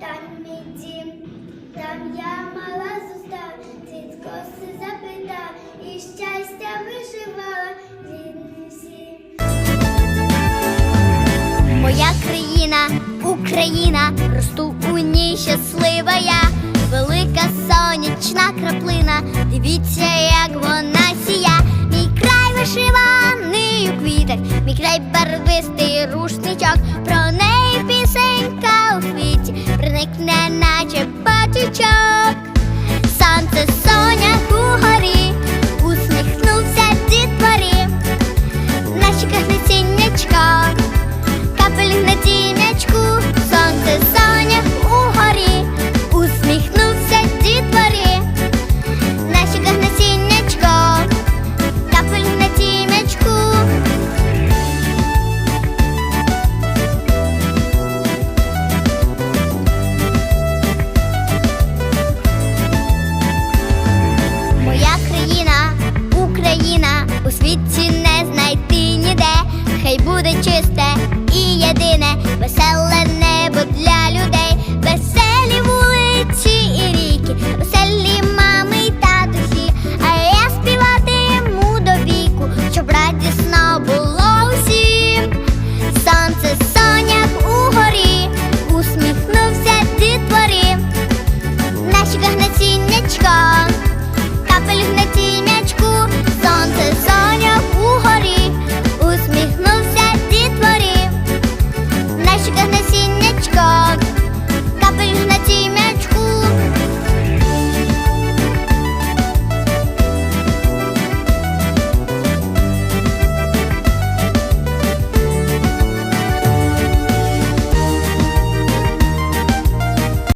там мій дім, там я мала зуста, дідко си запита і щастя виживала рідні всі. Моя країна, Україна, росту у ній щаслива я, велика сонячна краплина, дивіться, як вона сія, мій край вишиваний у квітах, мій край барвистий рушничок. to Joe. the chest.